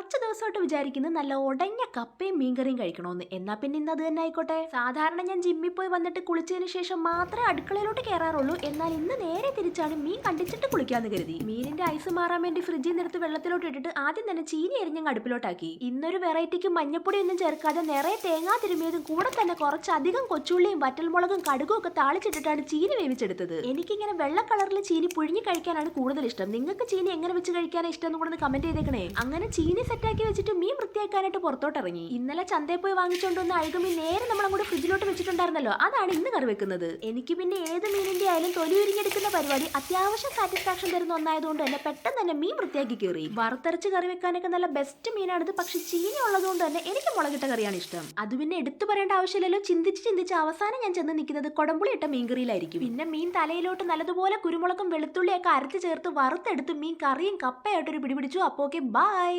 കുറച്ച് ദിവസമായിട്ട് വിചാരിക്കുന്നത് നല്ല ഉടഞ്ഞ കപ്പയും മീൻകറിയും കഴിക്കണമെന്ന് എന്നാ പിന്നെ ഇന്ന് അത് തന്നെ ആയിക്കോട്ടെ. സാധാരണ ഞാൻ ജിമ്മിൽ പോയി വന്നിട്ട് കുളിച്ചതിന് ശേഷം മാത്രമേ അടുക്കളയിലോട്ട് കയറാറുള്ളൂ എന്നാൽ ഇന്ന് നേരെ തിരിച്ചാണ് മീൻ കണ്ടിച്ചിട്ട് കുളിക്കാന്ന് കരുതി. മീനിന്റെ ഐസ് മാറാൻ വേണ്ടി ഫ്രിഡ്ജിൽ നിന്നെടുത്ത് വെള്ളത്തിലോട്ട് ഇട്ടിട്ട് ആദ്യം തന്നെ ചീനി എരിഞ്ഞങ്ങ് അടുപ്പിലോട്ടാക്കി. ഇന്നൊരു വെറൈറ്റിക്ക് മഞ്ഞപ്പൊടി ഒന്നും ചേർക്കാതെ നിറയെ തേങ്ങാ തിരുമിയതും കൂടെ തന്നെ കുറച്ചധികം കൊച്ചുള്ളിയും വറ്റൽമുളകും കടുകും ഒക്കെ താളിച്ചിട്ടിട്ടാണ് ചീനി വേവിച്ചെടുത്തത്. എനിക്കിങ്ങനെ വെള്ള കളറിൽ ചീനി പുഴുങ്ങി കഴിക്കാനാണ് കൂടുതൽ ഇഷ്ടം. നിങ്ങൾക്ക് ചീനി എങ്ങനെ വെച്ച് കഴിക്കാനാണ് ഇഷ്ടം എന്ന് കൂടെ കമന്റ് ചെയ്തേക്കണേ. അങ്ങനെ ചീനി സെറ്റാക്കി വെച്ചിട്ട് മീൻ വൃത്തിയാക്കാനായിട്ട് പുറത്തോട്ട് ഇറങ്ങി ഇന്നലെ ചന്തയിൽ പോയി വാങ്ങിച്ചോണ്ട് വന്ന അഴുകുമീൻ നേരെ നമ്മൾ അങ്ങോട്ട് ഫ്രിഡ്ജിലോട്ട് വെച്ചിട്ടുണ്ടായിരുന്നല്ലോ. അതാണ് ഇന്ന് കറി വെക്കുന്നത്. എനിക്ക് പിന്നെ ഏത് മീനിന്റെ ആയാലും തൊലി ഉരിഞ്ഞെടുക്കുന്ന പരിപാടി അത്യാവശ്യം സാറ്റിസ്ഫാക്ഷൻ തരുന്ന ഒന്നായതുകൊണ്ട് തന്നെ പെട്ടെന്ന് തന്നെ മീൻ വൃത്തിയാക്കി കയറി വറുത്തരച്ച് കറി വെക്കാനൊക്കെ നല്ല ബെസ്റ്റ് മീനാണിത്. പക്ഷെ ചീനി ഉള്ളതുകൊണ്ട് തന്നെ എനിക്ക് മുളകിട്ട കറിയാണ് ഇഷ്ടം. അത് പിന്നെ എടുത്തു പറയേണ്ട ആവശ്യമില്ലല്ലോ. ചിന്തിച്ച് ചിന്തിച്ച് അവസാനം ഞാൻ ചെന്ന് നിൽക്കുന്നത് കൊടമ്പുളി ഇട്ട മീൻകറിയിലായിരിക്കും പിന്നെ മീൻ തലയിലോട്ട് നല്ലതുപോലെ കുരുമുളകും വെളുത്തുള്ളിയൊക്കെ അരച്ച് ചേർത്ത് വറുത്തെടുത്ത് മീൻ കറിയും കപ്പയായിട്ടൊരു പിടിപിടിച്ചു അപ്പോക്കെ ബൈ